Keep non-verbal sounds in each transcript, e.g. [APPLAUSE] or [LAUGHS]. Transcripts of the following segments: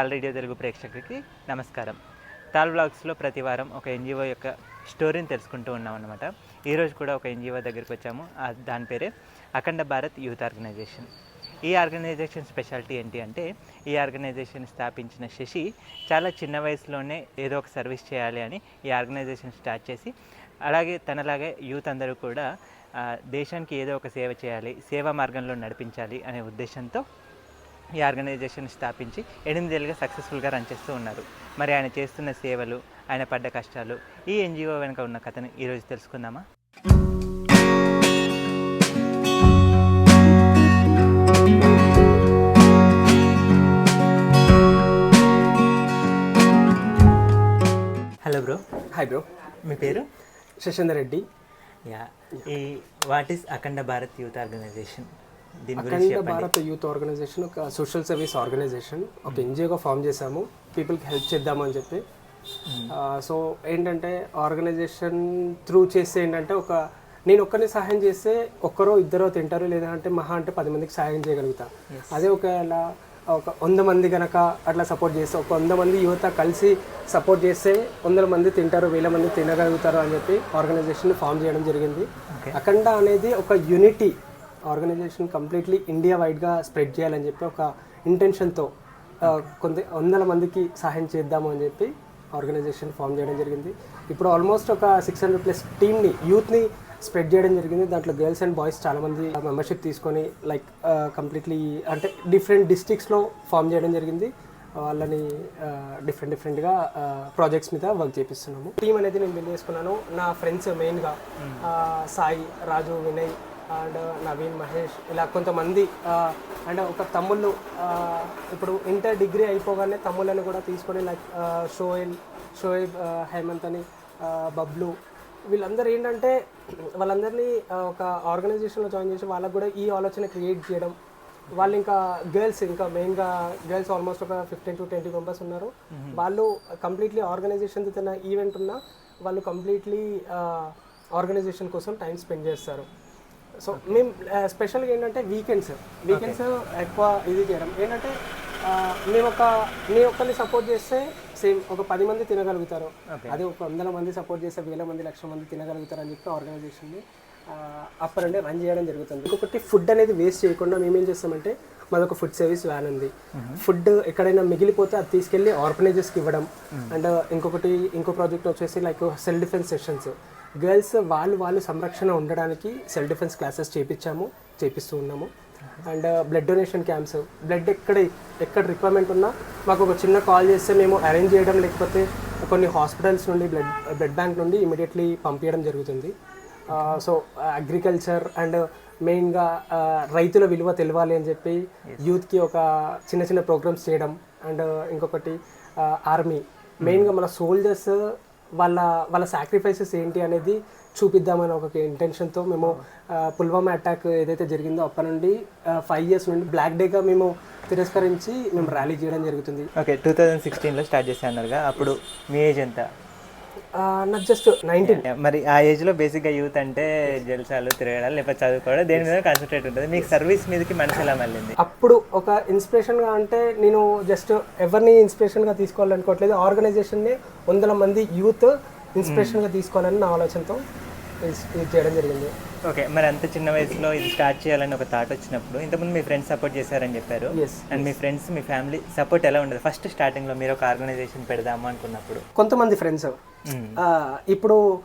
తాల్ radio Telugu ప్రేక్షకులకి నమస్కారం. తాల్ బ్లాగ్స్లో ప్రతి వారం ఒక ఎన్జిఓ యొక్క స్టోరీని తెలుసుకుంటూ ఉన్నాం అనమాట ఈరోజు కూడా ఒక ఎన్జిఓ దగ్గరికి వచ్చాము. దాని పేరే అఖండ భారత్ యూత్ ఆర్గనైజేషన్. ఈ ఆర్గనైజేషన్ స్పెషాలిటీ ఏంటి అంటే ఈ ఆర్గనైజేషన్ స్థాపించిన శశి చాలా చిన్న వయసులోనే ఏదో ఒక సర్వీస్ చేయాలి అని ఈ ఆర్గనైజేషన్ స్టార్ట్ చేసి అలాగే తనలాగే యూత్ అందరూ కూడా దేశానికి ఏదో ఒక సేవ చేయాలి సేవా మార్గంలో నడిపించాలి అనే ఉద్దేశంతో ఈ ఆర్గనైజేషన్ స్థాపించి ఎనిమిదేళ్ళుగా సక్సెస్ఫుల్గా రన్ చేస్తూ ఉన్నారు. మరి ఆయన చేస్తున్న సేవలు ఆయన పడ్డ కష్టాలు ఈ ఎన్జిఓ వెనుక ఉన్న కథను ఈరోజు తెలుసుకుందామా? Hello bro. Hi bro. మీ పేరు? శశేందర్ రెడ్డి. యా. ఈ what is Akhanda Bharat youth organisation? Akhanda Bharat youth organisation ఒక సోషల్ సర్వీస్ ఆర్గనైజేషన్ ఒక ఎన్జిఓగా ఫామ్ చేశాము. పీపుల్కి హెల్ప్ చేద్దామని చెప్పి. సో ఏంటంటే ఆర్గనైజేషన్ త్రూ చేస్తే ఏంటంటే ఒక నేను ఒక్కరిని సహాయం చేస్తే ఒక్కరో ఇద్దరో తింటారు లేదా అంటే మహా అంటే పది మందికి సహాయం చేయగలుగుతా. అదే ఒకవేళ ఒక వంద మంది కనుక అట్లా సపోర్ట్ చేస్తే ఒక వంద మంది యువత కలిసి సపోర్ట్ చేస్తే వందల మంది తింటారు వేల మంది తినగలుగుతారు అని చెప్పి ఆర్గనైజేషన్ ఫామ్ చేయడం జరిగింది. అఖండ అనేది ఒక యూనిటీ ఆర్గనైజేషన్ కంప్లీట్లీ ఇండియా వైడ్గా స్ప్రెడ్ చేయాలని చెప్పి ఒక ఇంటెన్షన్తో కొంత వందల మందికి సహాయం చేద్దాము అని చెప్పి ఆర్గనైజేషన్ ఫామ్ చేయడం జరిగింది. ఇప్పుడు ఆల్మోస్ట్ ఒక సిక్స్ హండ్రెడ్ ప్లస్ టీమ్ని యూత్ని స్ప్రెడ్ చేయడం జరిగింది. దాంట్లో గర్ల్స్ అండ్ బాయ్స్ చాలామంది మెంబర్షిప్ తీసుకొని లైక్ కంప్లీట్లీ అంటే డిఫరెంట్ డిస్ట్రిక్ట్స్లో ఫామ్ చేయడం జరిగింది. వాళ్ళని డిఫరెంట్ డిఫరెంట్గా ప్రాజెక్ట్స్ మీద వర్క్ చేపిస్తున్నాము. టీం అనేది నేను బిల్డ్ చేసుకున్నాను. నా ఫ్రెండ్స్ మెయిన్గా సాయి రాజు వినయ్ అండ్ నవీన్ మహేష్ ఇలా కొంతమంది అండ్ ఒక తమ్ముళ్ళు ఇప్పుడు ఇంటర్ డిగ్రీ అయిపోగానే తమ్ముళ్ళని కూడా తీసుకొని లైక్ షోయల్ షోయబ్ హేమంత్ అని బబ్లు వీళ్ళందరూ ఏంటంటే వాళ్ళందరినీ ఒక ఆర్గనైజేషన్లో జాయిన్ చేసి వాళ్ళకు కూడా ఈ ఆలోచన క్రియేట్ చేయడం. వాళ్ళు ఇంకా గర్ల్స్ ఇంకా మెయిన్గా గర్ల్స్ ఆల్మోస్ట్ ఒక ఫిఫ్టీన్ టు ట్వంటీ మెంబర్స్ ఉన్నారు. వాళ్ళు కంప్లీట్లీ ఆర్గనైజేషన్ తన ఈవెంట్ ఉన్నా వాళ్ళు కంప్లీట్లీ ఆర్గనైజేషన్ కోసం టైం స్పెండ్ చేస్తారు. సో మేము స్పెషల్గా ఏంటంటే వీకెండ్స్ వీకెండ్స్ ఎక్కువ ఇది చేయడం. ఏంటంటే మేము ఒక నేను ఒక్కరిని సపోర్ట్ చేస్తే సేమ్ ఒక పది మంది తినగలుగుతారు. అదే ఒక వందల మంది సపోర్ట్ చేస్తే వేల మంది లక్షల మంది తినగలుగుతారు అని చెప్పి ఆర్గనైజేషన్ని అప్పర్ అంటే రన్ చేయడం జరుగుతుంది. ఇంకొకటి ఫుడ్ అనేది వేస్ట్ చేయకుండా మేము ఏం చేస్తామంటే మాది ఒక ఫుడ్ సర్వీస్ వ్యాన్ ఉంది ఫుడ్ ఎక్కడైనా మిగిలిపోతే అది తీసుకెళ్ళి ఆర్గనైజర్స్కి ఇవ్వడం. అండ్ ఇంకొకటి ఇంకో ప్రాజెక్ట్ వచ్చేసి like self defence sessions girls వాళ్ళు వాళ్ళు సంరక్షణ ఉండడానికి సెల్ఫ్ డిఫెన్స్ క్లాసెస్ చేపించాము చేపిస్తూ ఉన్నాము. And blood donation camps blood ఎక్కడ ఎక్కడ రిక్వైర్మెంట్ ఉన్నా మాకు ఒక చిన్న కాల్ చేస్తే మేము అరేంజ్ చేయడం లేకపోతే కొన్ని హాస్పిటల్స్ నుండి బ్లడ్ బ్లడ్ బ్యాంక్ నుండి ఇమీడియట్లీ పంపించడం జరుగుతుంది. సో అగ్రికల్చర్ అండ్ మెయిన్గా రైతుల విలువ తెలవాలి అని చెప్పి యూత్కి ఒక చిన్న చిన్న ప్రోగ్రామ్స్ చేయడం. అండ్ ఇంకొకటి ఆర్మీ మెయిన్గా మన సోల్జర్స్ వాళ్ళ వాళ్ళ సాక్రిఫైసెస్ ఏంటి అనేది చూపిద్దామని ఒక ఇంటెన్షన్తో మేము పుల్వామా అటాక్ ఏదైతే జరిగిందో అప్పటి నుండి ఫైవ్ ఇయర్స్ నుండి బ్లాక్ డేగా మేము తిరస్కరించి మేము ర్యాలీ చేయడం జరుగుతుంది. ఓకే టూ థౌజండ్ సిక్స్టీన్లో స్టార్ట్ చేశాను అన్నారుగా. అప్పుడు మీ ఏజ్ ఎంత? నాకు జస్ట్ నైన్టీన్ మరి ఆ ఏజ్లో బేసిక్గా యూత్ అంటే జల్సాలు తిరగడాలు లేకపోతే చదువుకోవడం దేని మీద కాన్సన్ట్రేట్ ఉంటుంది? మీకు సర్వీస్ మీదకి మనసు ఎలా మళ్ళింది? అప్పుడు ఒక ఇన్స్పిరేషన్గా అంటే నేను జస్ట్ ఎవరిని ఇన్స్పిరేషన్గా తీసుకోవాలనుకోవట్లేదు ఆర్గనైజేషన్ని వందల మంది యూత్ ఇన్స్పిరేషన్గా తీసుకోవాలని నా ఆలోచనతో ఇది చేయడం జరిగింది. ఓకే మరి అంత చిన్న వయసులో ఇది స్టార్ట్ చేయాలని ఒక థాట్ వచ్చినప్పుడు ఇంతకుముందు మీ ఫ్రెండ్స్ సపోర్ట్ చేశారని చెప్పారు. అండ్ మీ ఫ్రెండ్స్ మీ ఫ్యామిలీ సపోర్ట్ ఎలా ఉండదు? ఫస్ట్ స్టార్టింగ్లో మీరు ఒక ఆర్గనైజేషన్ పెడదాము అనుకున్నప్పుడు. కొంతమంది ఫ్రెండ్స్ ఇప్పుడు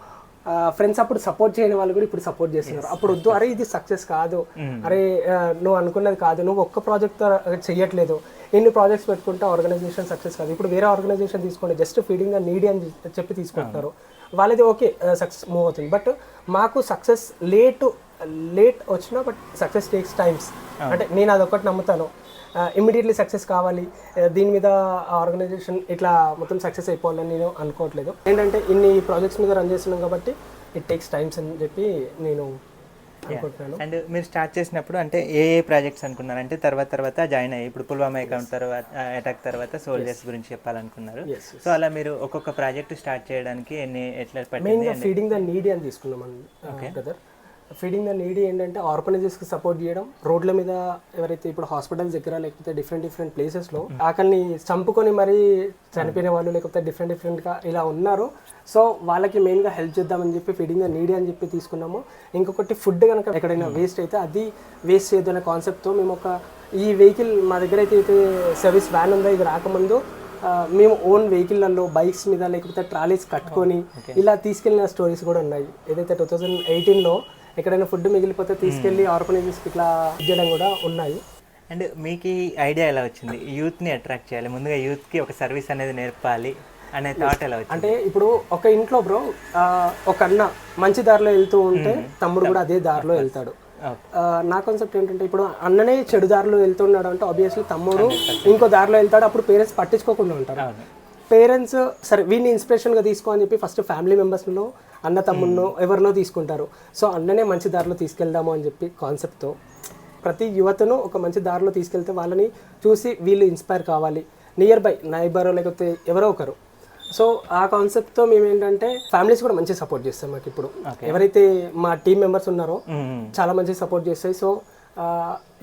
ఫ్రెండ్స్ అప్పుడు సపోర్ట్ చేయని వాళ్ళు కూడా ఇప్పుడు సపోర్ట్ చేస్తున్నారు. అప్పుడు వద్దు. అరే ఇది సక్సెస్ కాదు. అరే ఆ, నువ్వు అనుకున్నది కాదు. నువ్వు ఒక్క ప్రాజెక్ట్ చెయ్యట్లేదు. ఎన్ని ప్రాజెక్ట్స్ పెట్టుకుంటే ఆర్గనైజేషన్ సక్సెస్ కాదు. ఇప్పుడు వేరే ఆర్గనైజేషన్ తీసుకోండి. జస్ట్ ఫీడింగ్ నీడీ అని చెప్పి తీసుకుంటున్నారు. వాళ్ళది ఓకే సక్సెస్ మూవ్ అవుతుంది. బట్ మాకు సక్సెస్ లేట్ లేట్ వచ్చినా బట్ సక్సెస్ టేక్స్ టైమ్స్. అంటే నేను అదొకటి నమ్ముతాను. ఇమ్మీడియట్లీ సక్సెస్ కావాలి. దీని మీద ఆర్గనైజేషన్ ఇట్లా మొత్తం సక్సెస్ అయిపోవాలని నేను అనుకోవట్లేదు. ఏంటంటే ఇన్ని ప్రాజెక్ట్స్ మీద రన్ చేస్తున్నాం కాబట్టి ఇట్ టేక్స్ టైమ్స్ అని చెప్పి నేను అండ్ మీరు స్టార్ట్ చేసినప్పుడు అంటే ఏ ఏ ప్రాజెక్ట్స్ అనుకున్నారు? అంటే తర్వాత తర్వాత జాయిన్ అయ్యి ఇప్పుడు పుల్వామా అకౌంట్ తర్వాత అటాక్ తర్వాత సోల్జర్స్ గురించి చెప్పాలనుకున్నారు. సో అలా మీరు ఒక్కొక్క ప్రాజెక్ట్ స్టార్ట్ చేయడానికి ఎన్ని ఎట్లా ఫీడింగ్ ద నీడీ అని తీసుకున్నాం బ్రదర్ ఫీడింగ్ ద నీడీ ఏంటంటే ఆర్గనైజర్స్కి సపోర్ట్ చేయడం రోడ్ల మీద ఎవరైతే ఇప్పుడు హాస్పిటల్స్ దగ్గర లేకపోతే డిఫరెంట్ డిఫరెంట్ ప్లేసెస్లో ఆకలిని చంపుకొని మరీ చనిపోయిన వాళ్ళు లేకపోతే డిఫరెంట్ డిఫరెంట్గా ఇలా ఉన్నారు. సో వాళ్ళకి మెయిన్గా హెల్ప్ చేద్దామని చెప్పి ఫీడింగ్ ద నీడీ అని చెప్పి తీసుకున్నాము. ఇంకొకటి ఫుడ్ కనుక ఎక్కడైనా వేస్ట్ అయితే అది వేస్ట్ చేయొద్దనే కాన్సెప్ట్తో మేము ఒక ఈ వెహికల్ మా దగ్గర అయితే అయితే సర్వీస్ వ్యాన్ ఉందో? ఇది రాకముందు మేము ఓన్ వెహికల్లలో బైక్స్ మీద లేకపోతే ట్రాలీస్ కట్టుకొని ఇలా తీసుకెళ్ళిన స్టోరీస్ కూడా ఉన్నాయి. ఏదైతే టూ థౌజండ్ ఎయిటీన్లో ఎక్కడైనా ఫుడ్ మిగిలిపోతే తీసుకెళ్ళి ఆర్గనైజర్స్కి ఇట్లా ఇచ్చడం కూడా ఉన్నాయి. అండ్ మీకు ఈ ఐడియా ఎలా వచ్చింది? యూత్ని అట్రాక్ట్ చేయాలి. ముందుగా యూత్కి ఒక సర్వీస్ అనేది నేర్పాలి అనే థాట్ ఎలా వచ్చింది? అంటే ఇప్పుడు ఒక ఇంట్లో బ్రో ఒక అన్న మంచి దారిలో వెళ్తూ ఉంటే తమ్ముడు కూడా అదే దారిలో వెళ్తాడు. నా కాన్సెప్ట్ ఏంటంటే ఇప్పుడు అన్ననే చెడు దారిలో వెళ్తున్నాడు అంటే ఆబ్వియస్లీ తమ్ముడు ఇంకో దారిలో వెళ్తాడు అప్పుడు పేరెంట్స్ పట్టించుకోకుండా ఉంటారు. పేరెంట్స్ సరే వీడిని ఇన్స్పిరేషన్గా తీసుకో అని చెప్పి ఫస్ట్ ఫ్యామిలీ మెంబర్స్లో అన్న తమ్ముడినో ఎవరినో తీసుకుంటారు? సో అన్ననే మంచి దారిలో తీసుకెళ్దాము అని చెప్పి కాన్సెప్ట్తో. ప్రతి యువతను ఒక మంచి దారిలో తీసుకెళ్తే వాళ్ళని చూసి వీళ్ళు ఇన్స్పైర్ కావాలి. నియర్ బై నైబర్ లేకపోతే ఎవరో ఒకరు. సో ఆ కాన్సెప్ట్తో మేము ఏంటంటే ఫ్యామిలీస్ కూడా మంచి సపోర్ట్ చేస్తాం మాకు ఇప్పుడు. ఎవరైతే మా టీం మెంబర్స్ ఉన్నారో. చాలా మంచి సపోర్ట్ చేస్తాయి. సో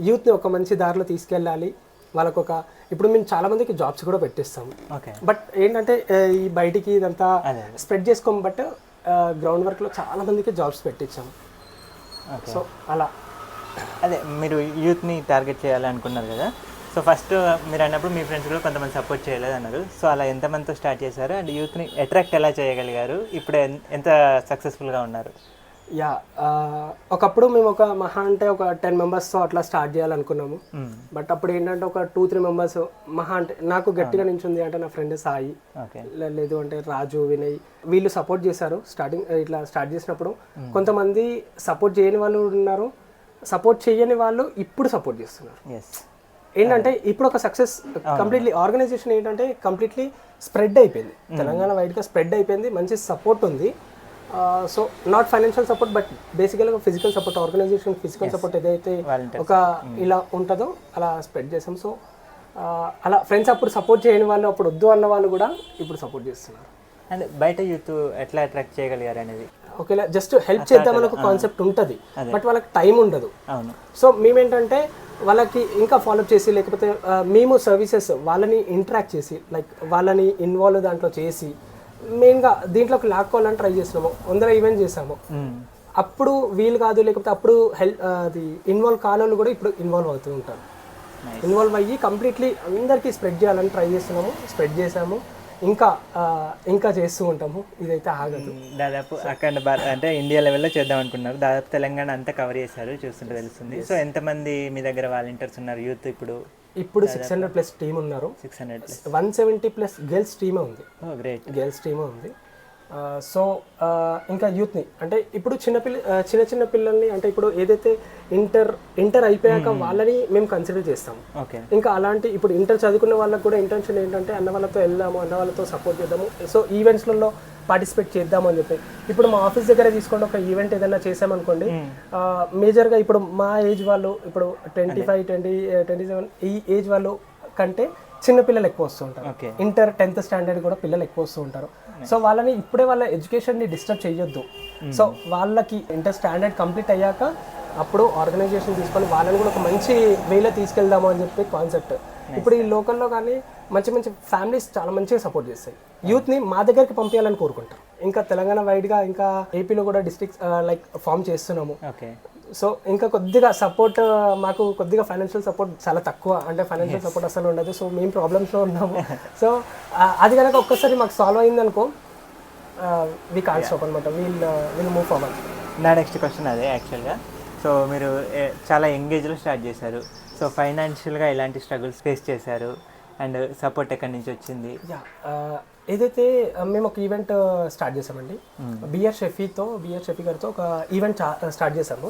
యూత్ని ఒక మంచి దారిలో తీసుకెళ్ళాలి. వాళ్ళకు ఒక ఇప్పుడు మేము చాలా మందికి జాబ్స్ కూడా పెట్టిస్తాము. ఓకే. బట్ ఏంటంటే ఈ బయటికి ఇదంతా. స్ప్రెడ్ చేసుకోము బట్ గ్రౌండ్ వర్క్లో చాలా మందికి జాబ్స్ పెట్టించాము ఓకే. సో అలా. అదే మీరు యూత్ని టార్గెట్ చేయాలి అనుకున్నారు కదా? సో ఫస్ట్ మీరు అన్నప్పుడు మీ ఫ్రెండ్స్ కూడా కొంతమంది సపోర్ట్ చేయలేదు అన్నారు. సో అలా ఎంతమందితో స్టార్ట్ చేశారు? అండ్ యూత్ని అట్రాక్ట్ ఎలా చేయగలిగారు? ఇప్పుడు ఎంత సక్సెస్ఫుల్గా ఉన్నారు? యా ఒకప్పుడు మేము ఒక మహా అంటే ఒక టెన్ మెంబర్స్తో అట్లా స్టార్ట్ చేయాలనుకున్నాము. మ్మ్. బట్ అప్పుడు ఏంటంటే ఒక టూ త్రీ మెంబర్స్ మహా అంటే నాకు గట్టిగా నించుంది అంటే నా ఫ్రెండ్ సాయి. లేదు అంటే రాజు వినయ్ వీళ్ళు సపోర్ట్ చేశారు స్టార్టింగ్ ఇట్లా స్టార్ట్ చేసినప్పుడు. కొంతమంది సపోర్ట్ చేయని వాళ్ళు ఉన్నారు. సపోర్ట్ చేయని వాళ్ళు ఇప్పుడు సపోర్ట్ చేస్తున్నారు. ఏంటంటే ఇప్పుడు ఒక సక్సెస్ కంప్లీట్లీ ఆర్గనైజేషన్ ఏంటంటే కంప్లీట్లీ స్ప్రెడ్ అయిపోయింది. తెలంగాణ వైడ్గా స్ప్రెడ్ అయిపోయింది. మంచి సపోర్ట్ ఉంది. So not financial support but బేసికల్గా physical support organisation physical support ఏదైతే. ఒక ఇలా ఉంటుందో అలా స్ప్రెడ్ చేసాం. సో అలా ఫ్రెండ్స్ అప్పుడు సపోర్ట్ చేయని వాళ్ళు అప్పుడు వద్దు అన్న వాళ్ళు కూడా ఇప్పుడు సపోర్ట్ చేస్తున్నారు. అండ్ బయట యూత్ ఎట్లా అట్రాక్ట్ చేయగలిగారు అనేది? ఓకేలా జస్ట్ హెల్ప్ చేద్దామని ఒక కాన్సెప్ట్ ఉంటుంది బట్ వాళ్ళకి టైం ఉండదు. సో మేమేంటంటే వాళ్ళకి ఇంకా ఫాలో చేసి లేకపోతే మేము సర్వీసెస్ వాళ్ళని ఇంటరాక్ట్ చేసి లైక్ వాళ్ళని ఇన్వాల్వ్ దాంట్లో చేసి మెయిన్గా దీంట్లోకి లాక్కోవాలని ట్రై చేసినాము. వందల ఈవెంట్ చేసాము. అప్పుడు వీలు కాదు లేకపోతే అప్పుడు హెల్ప్ అది ఇన్వాల్వ్ కాని కూడా ఇప్పుడు ఇన్వాల్వ్ అవుతూ ఉంటారు. ఇన్వాల్వ్ అయ్యి కంప్లీట్లీ అందరికీ స్ప్రెడ్ చేయాలని ట్రై చేస్తున్నాము స్ప్రెడ్ చేసాము ఇంకా ఇంకా చేస్తూ ఉంటాము. ఇదైతే ఆగదు. దాదాపు అక్కడ అంటే ఇండియా లెవెల్లో చేద్దాం అనుకున్నారు. దాదాపు తెలంగాణ అంతా కవర్ చేశారు చూస్తుంటే తెలుస్తుంది. సో ఎంతమంది మీ దగ్గర వాలంటీర్స్ ఉన్నారు? యూత్ ఇప్పుడు ఇప్పుడు సిక్స్ హండ్రెడ్ ప్లస్ టీం ఉన్నారు. Six hundred one seventy plus girls టీమే ఉంది. గ్రేట్ గర్ల్స్ టీమ్ ఉంది. సో ఇంకా యూత్ని అంటే ఇప్పుడు చిన్నపిల్ల చిన్న చిన్న పిల్లల్ని అంటే ఇప్పుడు ఏదైతే ఇంటర్ ఇంటర్ అయిపోయాక వాళ్ళని మేము కన్సిడర్ చేస్తాము ఓకే. ఇంకా అలాంటి ఇప్పుడు ఇంటర్ చదువుకున్న వాళ్ళకి కూడా ఇంటెన్షన్ ఏంటంటే అన్న వాళ్ళతో వెళ్దాము అన్న వాళ్ళతో సపోర్ట్ చేద్దాము. సో ఈవెంట్స్లలో పార్టిసిపేట్ చేద్దాము అని చెప్పి. ఇప్పుడు మా ఆఫీస్ దగ్గర తీసుకోండి ఒక ఈవెంట్ ఏదైనా చేసామనుకోండి మేజర్గా ఇప్పుడు మా ఏజ్ వాళ్ళు ఇప్పుడు twenty five twenty twenty seven ఈ ఏజ్ వాళ్ళు కంటే చిన్న పిల్లలు ఎక్కువ వస్తూ ఉంటారు. ఓకే. ఇంటర్ టెన్త్ స్టాండర్డ్ కూడా పిల్లలు ఎక్కువ వస్తూ ఉంటారు. సో వాళ్ళని ఇప్పుడే వాళ్ళ ఎడ్యుకేషన్ని డిస్టర్బ్ చేయొద్దు. సో వాళ్ళకి ఇంటర్ స్టాండర్డ్ కంప్లీట్ అయ్యాక అప్పుడు ఆర్గనైజేషన్ తీసుకొని వాళ్ళని కూడా ఒక మంచి వేలో తీసుకెళ్దాము అని చెప్పి కాన్సెప్ట్. ఇప్పుడు ఈ లోకల్లో కానీ మంచి మంచి ఫ్యామిలీస్ చాలా మంచిగా సపోర్ట్ చేస్తాయి. యూత్ని మా దగ్గరికి పంపించాలని కోరుకుంటారు ఇంకా తెలంగాణ వైడ్గా ఇంకా ఏపీలో కూడా డిస్ట్రిక్ట్స్ లైక్ ఫామ్ చేస్తున్నాము. ఓకే. సో ఇంకా కొద్దిగా సపోర్ట్ మాకు కొద్దిగా ఫైనాన్షియల్ సపోర్ట్ చాలా తక్కువ. అంటే ఫైనాన్షియల్ సపోర్ట్ అసలు ఉండదు. సో మేము ప్రాబ్లమ్స్లో ఉన్నాము. [LAUGHS] సో అది కనుక ఒక్కసారి మాకు సాల్వ్ అయిందనుకో వి కాన్ స్టాప్ అనమాట. వీల్ వీల్ మూవ్ ఫార్వర్డ్ నా నెక్స్ట్ క్వశ్చన్ అదే యాక్చువల్గా సో మీరు చాలా ఎంగేజ్లో స్టార్ట్ చేశారు. సో ఫైనాన్షియల్గా ఎలాంటి స్ట్రగుల్స్ ఫేస్ చేశారు. అండ్ సపోర్ట్ ఎక్కడి నుంచి వచ్చింది? ఏదైతే మేము ఒక ఈవెంట్ స్టార్ట్ చేసామండి బిఆర్ షెఫీతో బిఆర్ షెఫీ గారితో ఒక ఈవెంట్ స్టార్ట్ చేసాము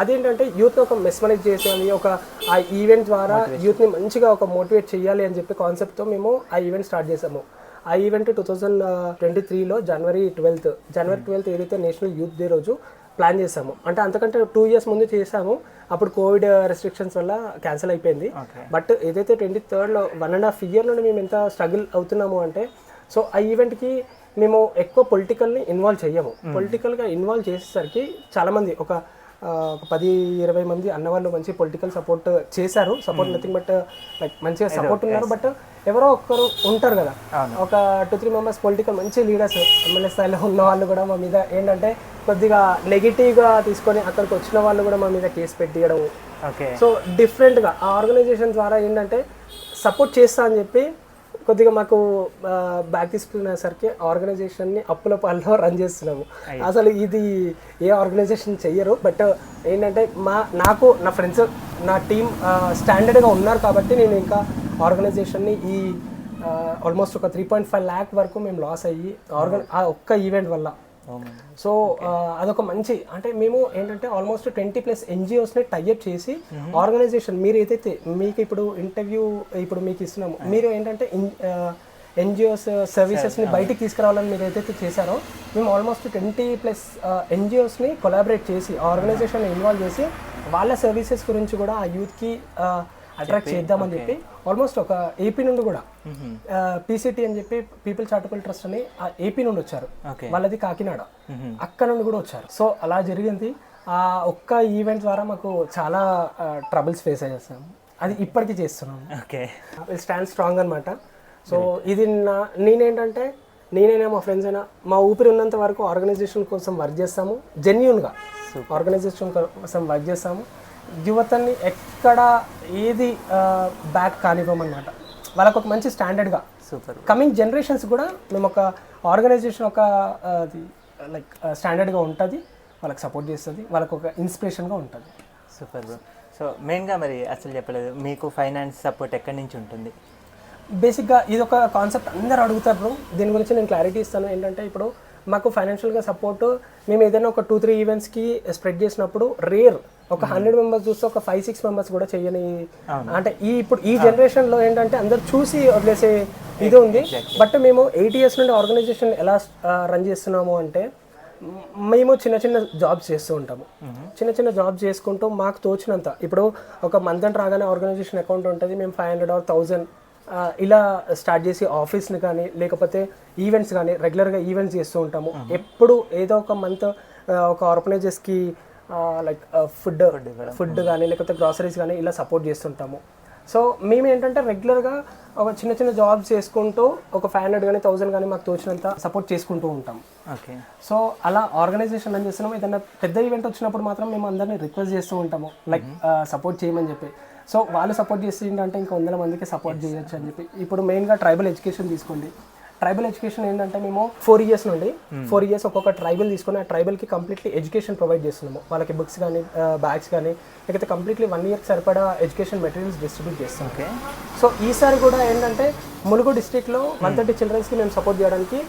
అదేంటంటే యూత్ని ఒక మెస్మరైజ్ చేసేది ఒక ఆ ఈవెంట్ ద్వారా యూత్ని మంచిగా ఒక మోటివేట్ చేయాలి అని చెప్పి కాన్సెప్ట్తో మేము ఆ ఈవెంట్ స్టార్ట్ చేసాము ఆ ఈవెంట్ టూ థౌజండ్ ట్వంటీ త్రీలో జనవరి ట్వెల్త్ జనవరి ట్వెల్త్ ఏదైతే నేషనల్ యూత్ డే రోజు ప్లాన్ చేసాము అంటే అంతకంటే టూ ఇయర్స్ ముందు చేసాము అప్పుడు కోవిడ్ రెస్ట్రిక్షన్స్ వల్ల క్యాన్సిల్ అయిపోయింది. బట్ ఏదైతే ట్వంటీ థర్డ్లో వన్ అండ్ హాఫ్ ఇయర్ నుండి మేము ఎంత స్ట్రగుల్ అవుతున్నాము అంటే సో ఆ ఈవెంట్కి మేము ఎక్కువ పొలిటికల్ని ఇన్వాల్వ్ చెయ్యము. పొలిటికల్గా ఇన్వాల్వ్ చేసేసరికి చాలామంది ఒక ఒక పది ఇరవై మంది అన్న వాళ్ళు మంచి పొలిటికల్ సపోర్ట్ చేశారు. సపోర్ట్ నథింగ్ బట్ లైక్ మంచిగా సపోర్ట్ ఉన్నారు బట్ ఎవరో ఒక్కరు ఉంటారు కదా. ఒక టూ త్రీ మెంబర్స్ పొలిటికల్ మంచి లీడర్స్ ఎమ్మెల్యే స్థాయిలో ఉన్న వాళ్ళు కూడా మా మీద ఏంటంటే కొద్దిగా నెగిటివ్గా తీసుకొని అక్కడికి వచ్చిన వాళ్ళు కూడా మా మీద కేసు పెట్టియడం సో డిఫరెంట్గా ఆ ఆర్గనైజేషన్ ద్వారా ఏంటంటే సపోర్ట్ చేస్తా అని చెప్పి కొద్దిగా మాకు బ్యాక్ తీసుకునేసరికి ఆర్గనైజేషన్ని అప్పుల పాల్లో రన్ చేస్తున్నాము. అసలు ఇది ఏ ఆర్గనైజేషన్ చెయ్యరు బట్ ఏంటంటే మా నాకు నా ఫ్రెండ్స్ నా టీం స్టాండర్డ్గా ఉన్నారు కాబట్టి నేను ఇంకా ఆర్గనైజేషన్ని ఈ ఆల్మోస్ట్ ఒక త్రీ పాయింట్ ఫైవ్ ల్యాక్ వరకు మేము లాస్ అయ్యి ఆర్గన్ ఆ ఒక్క ఈవెంట్ వల్ల సో అదొక మంచి అంటే మేము ఏంటంటే ఆల్మోస్ట్ ట్వంటీ ప్లస్ ఎన్జిఓస్ని టైఅప్ చేసి ఆర్గనైజేషన్ మీరు ఏదైతే మీకు ఇప్పుడు ఇంటర్వ్యూ ఇప్పుడు మీకు ఇస్తున్నాము మీరు ఏంటంటే ఎన్జిఓస్ సర్వీసెస్ని బయటికి తీసుకురావాలని మీరు ఏదైతే చేశారో మేము ఆల్మోస్ట్ ట్వంటీ ప్లస్ ఎన్జిఓస్ని కొలాబరేట్ చేసి ఆర్గనైజేషన్ ఇన్వాల్వ్ చేసి వాళ్ళ సర్వీసెస్ గురించి కూడా ఆ యూత్కి అట్రాక్ట్ చేద్దామని చెప్పి ఆల్మోస్ట్ ఒక ఏపీ నుండి కూడా పీసీటీ అని చెప్పి పీపుల్ చారిటబుల్ ట్రస్ట్ అని ఆ ఏపీ నుండి వచ్చారు. వాళ్ళది కాకినాడ. అక్కడ నుండి కూడా వచ్చారు. సో అలా జరిగింది. ఆ ఒక్క ఈవెంట్ ద్వారా మాకు చాలా ట్రబుల్స్ ఫేస్ అయ్యేసాం. అది ఇప్పటికీ చేస్తున్నాం. ఓకే. స్టాండ్ స్ట్రాంగ్ అనమాట సో ఇది నా నేనేంటంటే నేనైనా మా ఫ్రెండ్స్ అయినా మా ఊపిరి ఉన్నంత వరకు ఆర్గనైజేషన్ కోసం వర్క్ చేస్తాము. జెన్యున్గా ఆర్గనైజేషన్ కోసం వర్క్ చేస్తాము. యువతని ఎక్కడ ఏది బ్యాక్ కానివ్వమన్నమాట. వాళ్ళకు ఒక మంచి స్టాండర్డ్గా సూపర్ కమింగ్ జనరేషన్స్ కూడా మేము ఒక ఆర్గనైజేషన్ ఒక లైక్ స్టాండర్డ్గా ఉంటుంది. వాళ్ళకి సపోర్ట్ చేస్తుంది. వాళ్ళకు ఒక ఇన్స్పిరేషన్గా ఉంటుంది. సూపర్ బ్రో సో మెయిన్గా మరి అసలు చెప్పలేదు. మీకు ఫైనాన్స్ సపోర్ట్ ఎక్కడి నుంచి ఉంటుంది? బేసిక్గా ఇది ఒక కాన్సెప్ట్ అందరు అడుగుతారు bro. దీని గురించి నేను క్లారిటీ ఇస్తాను. ఏంటంటే ఇప్పుడు మాకు ఫైనాన్షియల్గా సపోర్ట్ మేము ఏదైనా ఒక టూ త్రీ ఈవెంట్స్కి స్ప్రెడ్ చేసినప్పుడు రేర్ ఒక హండ్రెడ్ మెంబర్స్ చూస్తే ఒక ఫైవ్ సిక్స్ మెంబర్స్ కూడా చేయని అంటే ఈ ఇప్పుడు ఈ జనరేషన్లో ఏంటంటే అందరు చూసి వదిలేసే ఇది ఉంది. బట్ మేము ఎయిట్ ఇయర్స్ నుండి ఆర్గనైజేషన్ ఎలా రన్ చేస్తున్నాము అంటే మేము చిన్న చిన్న జాబ్స్ చేస్తూ ఉంటాము. చిన్న చిన్న జాబ్స్ చేసుకుంటూ మాకు తోచినంత. ఇప్పుడు ఒక మంత్ అండ్ రాగానే ఆర్గనైజేషన్ అకౌంట్ ఉంటుంది మేము ఫైవ్ హండ్రెడ్ ఆర్ థౌజండ్ ఇలా స్టార్ట్ చేసి ఆఫీస్ని కానీ లేకపోతే ఈవెంట్స్ కానీ రెగ్యులర్గా ఈవెంట్స్ చేస్తూ ఉంటాము. ఎప్పుడు ఏదో ఒక మంత్ ఒక ఆర్గనైజర్స్కి లైక్ ఫుడ్ ఫుడ్ కానీ లేకపోతే గ్రాసరీస్ కానీ ఇలా సపోర్ట్ చేస్తుంటాము. సో మేము ఏంటంటే రెగ్యులర్గా ఒక చిన్న చిన్న జాబ్స్ చేసుకుంటూ ఒక ఫైవ్ హండ్రెడ్ కానీ థౌసండ్ కానీ మాకు తోచినంత సపోర్ట్ చేసుకుంటూ ఉంటాం. ఓకే. సో అలా ఆర్గనైజేషన్ రన్ చేస్తున్నాం. ఏదైనా పెద్ద ఈవెంట్ వచ్చినప్పుడు మాత్రం మేము అందరినీ రిక్వెస్ట్ చేస్తూ ఉంటాము. లైక్ సపోర్ట్ చేయమని చెప్పి. సో వాళ్ళు సపోర్ట్ చేసిందంటే ఇంకా వందల మందికి సపోర్ట్ చేయొచ్చు అని చెప్పి. ఇప్పుడు మెయిన్గా ట్రైబల్ ఎడ్యుకేషన్ తీసుకోండి. ట్రైబల్ ఎడ్యుకేషన్ ఏంటంటే మేము ఫోర్ ఇయర్స్ నుండి ఫోర్ ఇయర్స్ ఒక్కొక్క ట్రైబల్ తీసుకొని ఆ ట్రైబల్కి కంప్లీట్లీ ఎడ్యుకేషన్ ప్రొవైడ్ చేస్తున్నాము. వాళ్ళకి బుక్స్ కానీ బ్యాగ్స్ కానీ లేకపోతే కంప్లీట్లీ వన్ ఇయర్కి సరిపడా ఎడ్యుకేషన్ మెటీరియల్స్ డిస్ట్రిబ్యూట్ చేస్తాం ఓకే సో ఈసారి కూడా ఏంటంటే ములుగు డిస్ట్రిక్ట్లో వన్ థర్టీ చిల్డ్రన్స్కి మేము సపోర్ట్ చేయడానికి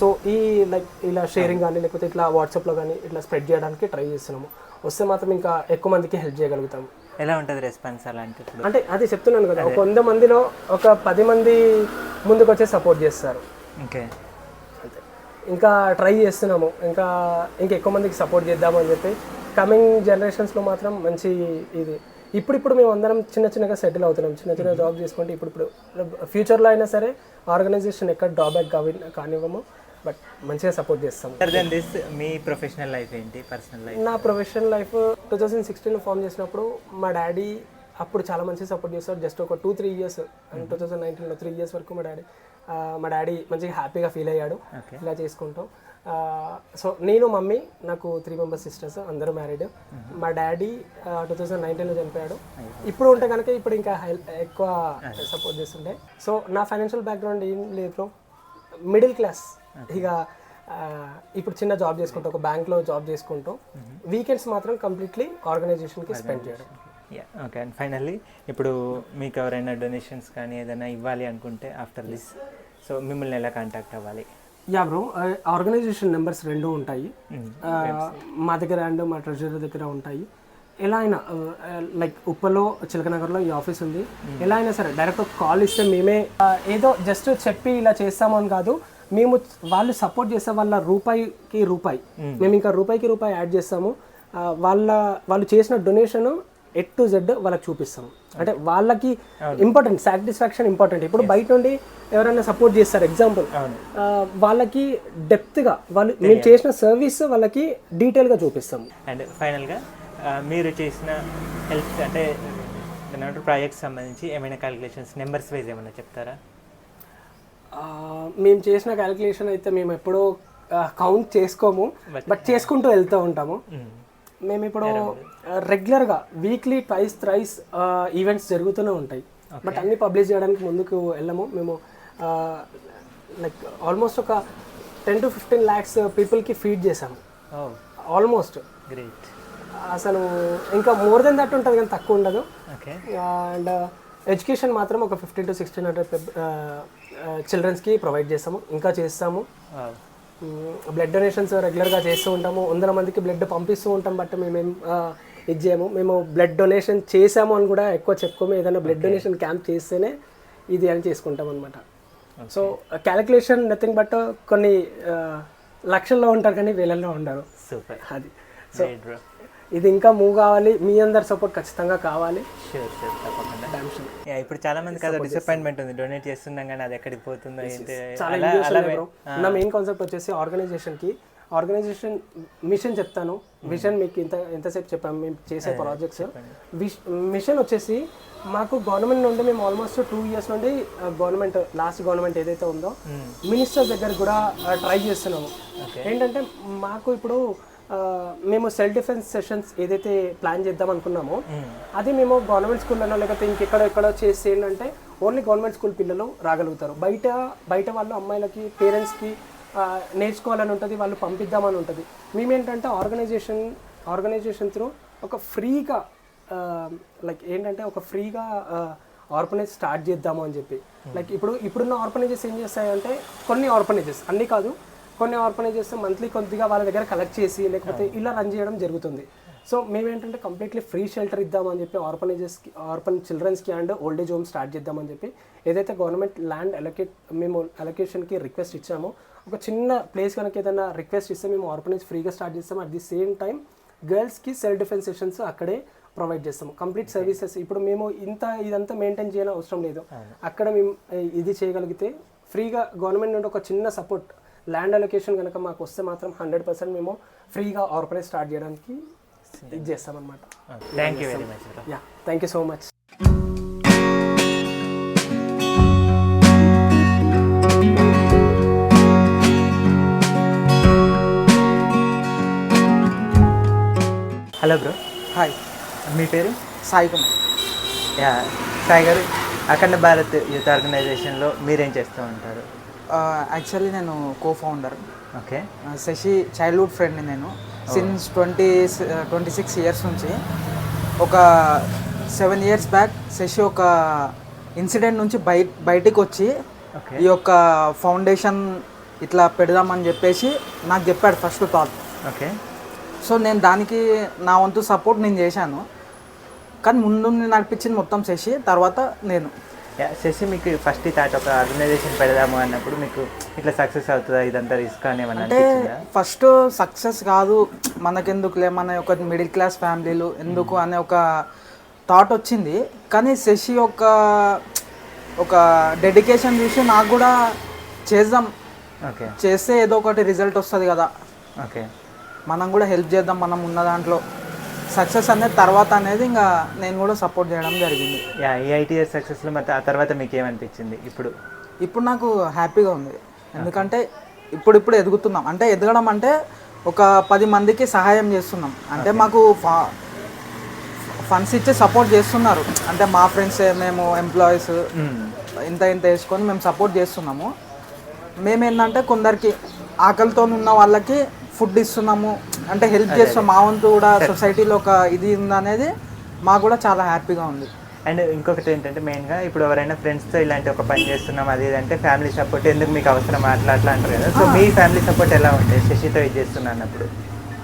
సో ఈ లైక్ ఇలా షేరింగ్ కానీ లేకపోతే ఇట్లా వాట్సాప్లో కానీ ఇట్లా స్ప్రెడ్ చేయడానికి ట్రై చేస్తున్నాము. వస్తే మాత్రం ఇంకా ఎక్కువ మందికి హెల్ప్ చేయగలుగుతాం ఎలా ఉంటుంది రెస్పాన్స్ అలాంటి అంటే అది చెప్తున్నాను కదా ఒక వంద మందిలో ఒక పది మంది ముందుకు వచ్చి సపోర్ట్ చేస్తారు. ఓకే. ఇంకా ట్రై చేస్తున్నాము ఇంకా ఇంకా ఎక్కువ మందికి సపోర్ట్ చేద్దామని చెప్పి కమింగ్ జనరేషన్స్లో మాత్రం మంచి ఇది. ఇప్పుడిప్పుడు మేము అందరం చిన్న చిన్నగా సెటిల్ అవుతున్నాం చిన్న చిన్న జాబ్ చేసుకుంటే ఇప్పుడు ఫ్యూచర్లో అయినా సరే ఆర్గనైజేషన్ ఎక్కడ డ్రాబ్యాక్ కావి కానివ్వము. బట్ మంచిగా సపోర్ట్ చేస్తాం అదర్ దెన్ దిస్ మీ ప్రొఫెషనల్ లైఫ్ ఏంటి? పర్సనల్ లైఫ్ నా ప్రొఫెషనల్ లైఫ్ టూ థౌజండ్ సిక్స్టీన్లో ఫామ్ చేసినప్పుడు మా డాడీ అప్పుడు చాలా మంచిగా సపోర్ట్ చేస్తారు జస్ట్ ఒక two three years two thousand నైన్టీన్లో త్రీ ఇయర్స్ వరకు మా డాడీ మా డాడీ మంచిగా హ్యాపీగా ఫీల్ అయ్యాడు. ఇలా చేసుకుంటాం. సో నేను మమ్మీ నాకు త్రీ మెంబర్స్ సిస్టర్స్ అందరూ మ్యారీడ్ మా డాడీ టూ థౌజండ్ నైన్టీన్లో చనిపోయాడు. ఇప్పుడు ఉంటే కనుక ఇప్పుడు ఇంకా ఎక్కువ సపోర్ట్ చేస్తుండే. సో నా ఫైనాన్షియల్ బ్యాక్గ్రౌండ్ ఏం లేదు బ్రో మిడిల్ క్లాస్ ఇక ఇప్పుడు చిన్న జాబ్ చేసుకుంటూ ఒక బ్యాంక్లో జాబ్ చేసుకుంటూ వీకెండ్స్ మాత్రం కంప్లీట్లీ ఆర్గనైజేషన్కి స్పెండ్ చేయడం. యా ఓకే అండ్ ఫైనల్లీ ఇప్పుడు మీకు ఎవరైనా డొనేషన్స్ కానీ ఏదైనా ఇవ్వాలి అనుకుంటే ఆఫ్టర్ దిస్ సో మిమ్మల్ని ఎలా కాంటాక్ట్ అవ్వాలి? యా బ్రో ఆర్గనైజేషన్ నెంబర్స్ రెండు ఉంటాయి. ఆ, మా దగ్గర అండ్ మా ట్రెజరీ దగ్గర ఉంటాయి. ఎలా అయినా లైక్ ఉప్పలో చిలకనగర్లో ఈ ఆఫీస్ ఉంది. ఎలా అయినా సరే డైరెక్ట్ కాల్ ఇస్తే మేమే ఏదో జస్ట్ చెప్పి ఇలా చేస్తాము అని కాదు. మేము వాళ్ళు సపోర్ట్ చేస్తే వాళ్ళ రూపాయికి రూపాయి. మేము. ఇంకా రూపాయికి రూపాయి యాడ్ చేస్తాము. వాళ్ళ వాళ్ళు చేసిన డొనేషన్ ఎట్ టు జెడ్ వాళ్ళకి చూపిస్తాం అంటే వాళ్ళకి ఇంపార్టెంట్ సాటిస్ఫాక్షన్ ఇంపార్టెంట్ ఇప్పుడు బయట నుండి ఎవరైనా సపోర్ట్ చేస్తారు ఎగ్జాంపుల్ వాళ్ళకి డెప్త్గా వాళ్ళు మేము చేసిన సర్వీస్ వాళ్ళకి డీటెయిల్గా చూపిస్తాం అండ్ ఫైనల్గా మీరు చేసిన హెల్ప్ అంటే ప్రాజెక్ట్ సంబంధించి ఏమైనా క్యాలిక్యులేషన్స్ నెంబర్స్ వైజ్ ఏమైనా చెప్తారా? మేము చేసిన క్యాలిక్యులేషన్ అయితే మేము ఎప్పుడూ కౌంట్ చేసుకోము బట్ చేసుకుంటూ వెళ్తూ ఉంటాము. మేము. ఇప్పుడు రెగ్యులర్గా వీక్లీ ట్వైస్ థ్రైస్ ఈవెంట్స్ జరుగుతూనే ఉంటాయి. బట్ అన్ని పబ్లిష్ చేయడానికి ముందుకు వెళ్ళము. మేము లైక్ ఆల్మోస్ట్ ఒక టెన్ టు ఫిఫ్టీన్ ల్యాక్స్ పీపుల్కి ఫీడ్ చేసాము ఆల్మోస్ట్ గ్రేట్ అసలు ఇంకా మోర్ దెన్ దట్ ఉంటుంది కానీ తక్కువ ఉండదు. అండ్ ఎడ్యుకేషన్ మాత్రం ఒక ఫిఫ్టీన్ టు సిక్స్టీన్ హండ్రెడ్ చిల్డ్రన్స్కి ప్రొవైడ్ చేస్తాము ఇంకా చేస్తాము. బ్లడ్ డొనేషన్స్ రెగ్యులర్గా చేస్తూ ఉంటాము. వందల మందికి బ్లడ్ పంపిస్తూ ఉంటాం బట్ మేమేం ఇది చేయము. మేము బ్లడ్ డొనేషన్ చేసాము అని కూడా ఎక్కువ చెప్పుకోము. ఏదైనా బ్లడ్ డొనేషన్ క్యాంప్ చేస్తేనే ఇది అని చేసుకుంటాం అనమాట సో క్యాలిక్యులేషన్ నథింగ్ బట్ కొన్ని లక్షల్లో ఉంటారు కానీ వేలల్లో ఉండరు. సూపర్. అది. బ్రో ఇది ఇంకా మూవ్ కావాలి. మీ అందరి సపోర్ట్ ఖచ్చితంగా కావాలి. షూర్ షూర్ తప్పకుండా. ఇప్పుడు చాలా మందికి అదో డిసప్పాయింట్మెంట్ ఉంది. డొనేట్ చేస్తున్నాం కానీ అది ఎక్కడికి పోతుందో నా మెయిన్ కాన్సెప్ట్ వచ్చేసి ఆర్గనైజేషన్కి ఆర్గనైజేషన్ మిషన్ చెప్తాను. విజన్ మీకు ఇంత ఎంతసేపు చెప్పాము మేము చేసే ప్రాజెక్ట్స్ మిషన్ వచ్చేసి మాకు గవర్నమెంట్ నుండి మేము ఆల్మోస్ట్ టూ ఇయర్స్ నుండి గవర్నమెంట్ లాస్ట్ గవర్నమెంట్ ఏదైతే ఉందో మినిస్టర్ దగ్గర కూడా ట్రై చేస్తున్నాము. ఏంటంటే మాకు ఇప్పుడు మేము సెల్ఫ్ డిఫెన్స్ సెషన్స్ ఏదైతే ప్లాన్ చేద్దాం అనుకున్నామో అది మేము గవర్నమెంట్ స్కూల్లోనో లేకపోతే ఇంకెక్కడో ఎక్కడో చేసి ఏంటంటే ఓన్లీ గవర్నమెంట్ స్కూల్ పిల్లలు రాగలుగుతారు. బయట బయట వాళ్ళు అమ్మాయిలకి పేరెంట్స్కి నేర్చుకోవాలని ఉంటుంది వాళ్ళు పంపిద్దామని ఉంటుంది. మేమేంటంటే ఆర్గనైజేషన్ ఆర్గనైజేషన్ త్రూ ఒక ఫ్రీగా లైక్ ఏంటంటే ఒక ఫ్రీగా ఆర్ఫనేజ్ స్టార్ట్ చేద్దాము అని చెప్పి. లైక్ ఇప్పుడు ఇప్పుడున్న ఆర్ఫనేజెస్ ఏం చేస్తాయంటే కొన్ని ఆర్ఫనేజెస్ అన్నీ కాదు కొన్ని ఆర్ఫనేజెస్ మంత్లీ కొద్దిగా వాళ్ళ దగ్గర కలెక్ట్ చేసి లేకపోతే ఇలా రన్ చేయడం జరుగుతుంది. సో మేమేంటంటే కంప్లీట్లీ ఫ్రీ షెల్టర్ ఇద్దామని చెప్పి ఆర్ఫనేజెస్కి orphan చిల్డ్రన్స్కి and old age home start చేద్దామని చెప్పి ఏదైతే గవర్నమెంట్ ల్యాండ్ అలొకేట్ మేము అలొకేషన్కి రిక్వెస్ట్ ఇచ్చామో ఒక చిన్న ప్లేస్ కనుక ఏదైనా రిక్వెస్ట్ ఇస్తే మేము ఆర్ఫనేజ్ ఫ్రీగా స్టార్ట్ చేస్తాం. అట్ ది సేమ్ టైం గర్ల్స్కి సెల్ఫ్ డిఫెన్స్ సెషన్స్ అక్కడే ప్రొవైడ్ చేస్తాము కంప్లీట్ సర్వీసెస్ ఇప్పుడు మేము ఇంత ఇదంతా మెయింటైన్ చేయడం అవసరం లేదు. అక్కడ మేము ఇది చేయగలిగితే ఫ్రీగా గవర్నమెంట్ నుండి ఒక చిన్న సపోర్ట్ ల్యాండ్ అలొకేషన్ కనుక మాకు వస్తే మాత్రం హండ్రెడ్ పర్సెంట్ మేము ఫ్రీగా ఆర్గనైజ్ స్టార్ట్ చేయడానికి ఇది చేస్తామన్నమాట. Thank you very much yeah thank you so much hello bro hi మీ పేరు? సాయి కుమార్ యా సాయి గారు అఖండ భారత్ యూత్ ఆర్గనైజేషన్లో మీరేం చేస్తూ ఉంటారు? యాక్చువల్లీ నేను co founder okay Shashi childhood ఫ్రెండ్ని నేను. Since twenty twenty six years నుంచి ఒక సెవెన్ ఇయర్స్ బ్యాక్ శశి ఒక ఇన్సిడెంట్ నుంచి బయ బయటికి వచ్చి ఈ యొక్క ఫౌండేషన్ ఇట్లా పెడదామని చెప్పేసి నాకు చెప్పాడు ఫస్ట్ థాట్ ఓకే సో నేను దానికి నా వంతు సపోర్ట్ నేను చేశాను. కానీ ముందు నడిపించింది మొత్తం శశి తర్వాత నేను. యా శశి మీకు ఫస్ట్ థాట్ ఒక ఆర్గనైజేషన్ పెడదాము అన్నప్పుడు మీకు ఇట్లా సక్సెస్ అవుతుందా? ఇదంతా రిస్క్ అని అంటే ఫస్ట్ సక్సెస్ కాదు మనకెందుకులే మన ఒక మిడిల్ క్లాస్ ఫ్యామిలీలు ఎందుకు అనే ఒక థాట్ వచ్చింది. కానీ శశి యొక్క ఒక డెడికేషన్ చూసి నాకు కూడా చేద్దాం. ఓకే. చేస్తే ఏదో ఒకటి రిజల్ట్ వస్తుంది కదా. ఓకే. మనం కూడా హెల్ప్ చేద్దాం మనం ఉన్న దాంట్లో. సక్సెస్ అనేది తర్వాత అనేది ఇంకా నేను కూడా సపోర్ట్ చేయడం జరిగింది. యా ఈ ఐటీఎస్ సక్సెస్లో మరి ఆ తర్వాత మీకు ఏమనిపించింది ఇప్పుడు? ఇప్పుడు నాకు హ్యాపీగా ఉంది. ఎందుకంటే ఇప్పుడు ఇప్పుడు ఎదుగుతున్నాం. అంటే ఎదగడం అంటే ఒక పది మందికి సహాయం చేస్తున్నాం. అంటే మాకు ఫండ్స్ ఇచ్చి సపోర్ట్ చేస్తున్నారు. అంటే మా ఫ్రెండ్స్ మేము ఎంప్లాయీస్ ఇంత ఇంత వేసుకొని మేము సపోర్ట్ చేస్తున్నాము. మేమేంటంటే కొందరికి ఆకలితో ఉన్న వాళ్ళకి ఫుడ్ ఇస్తున్నాము. అంటే హెల్ప్ చేస్తాం మా వంతు కూడా [LAUGHS] సొసైటీలో ఒక ఇది ఉందనేది మాకు కూడా చాలా హ్యాపీగా ఉంది. అండ్ ఇంకొకటి ఏంటంటే మెయిన్గా ఇప్పుడు ఎవరైనా ఫ్రెండ్స్తో ఇలాంటి ఒక పని చేస్తున్నాం అది అంటే ఫ్యామిలీ సపోర్ట్ ఎందుకు మీకు అవసరం అట్లా అట్లా అంటారు కదా. సో మీ ఫ్యామిలీ సపోర్ట్ ఎలా ఉంటుంది శశితో ఇది చేస్తున్నా అన్నప్పుడు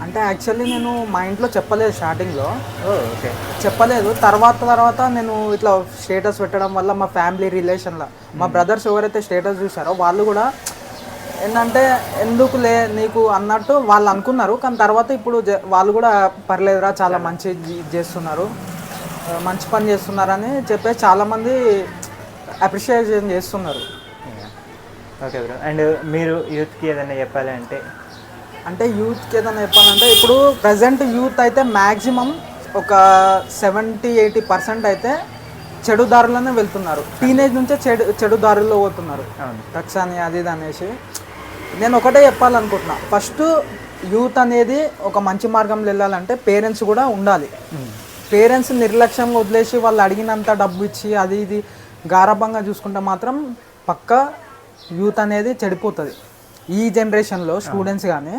అంటే యాక్చువల్లీ నేను మా ఇంట్లో చెప్పలేదు స్టార్టింగ్లో. ఓకే. చెప్పలేదు. తర్వాత తర్వాత నేను ఇట్లా స్టేటస్ పెట్టడం వల్ల మా ఫ్యామిలీ రిలేషన్లో మా బ్రదర్స్ ఎవరైతే స్టేటస్ చూసారో వాళ్ళు కూడా ఏంటంటే ఎందుకులే నీకు అన్నట్టు వాళ్ళు అనుకున్నారు. కానీ తర్వాత ఇప్పుడు వాళ్ళు కూడా పర్లేదురా చాలా మంచి చేస్తున్నారు. మంచి పని చేస్తున్నారని చెప్పే చాలామంది అప్రిషియేషన్ చేస్తున్నారు. Okay bro. అండ్ మీరు యూత్కి ఏదైనా చెప్పాలి అంటే? అంటే యూత్కి ఏదైనా చెప్పాలంటే ఇప్పుడు ప్రజెంట్ యూత్ అయితే మ్యాక్సిమం ఒక సెవెంటీ ఎయిటీ పర్సెంట్ అయితే చెడు దారులోనే వెళ్తున్నారు. టీనేజ్ నుంచే చెడు చెడు దారుల్లో పోతున్నారు. అని అది ఇది అనేసి. నేను ఒకటే చెప్పాలనుకుంటున్నా. ఫస్ట్ యూత్ అనేది ఒక మంచి మార్గంలో వెళ్ళాలంటే పేరెంట్స్ కూడా ఉండాలి. పేరెంట్స్ నిర్లక్ష్యంగా వదిలేసి వాళ్ళు అడిగినంత డబ్బు ఇచ్చి అది ఇది గారభంగా చూసుకుంటే మాత్రం పక్కా యూత్ అనేది చెడిపోతుంది. ఈ జనరేషన్లో స్టూడెంట్స్ కానీ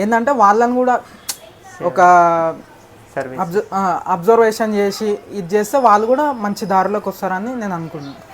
ఏంటంటే వాళ్ళని కూడా ఒక అబ్జర్వేషన్ చేసి ఇది చేస్తే వాళ్ళు కూడా మంచి దారిలోకి వస్తారని నేను అనుకుంటున్నాను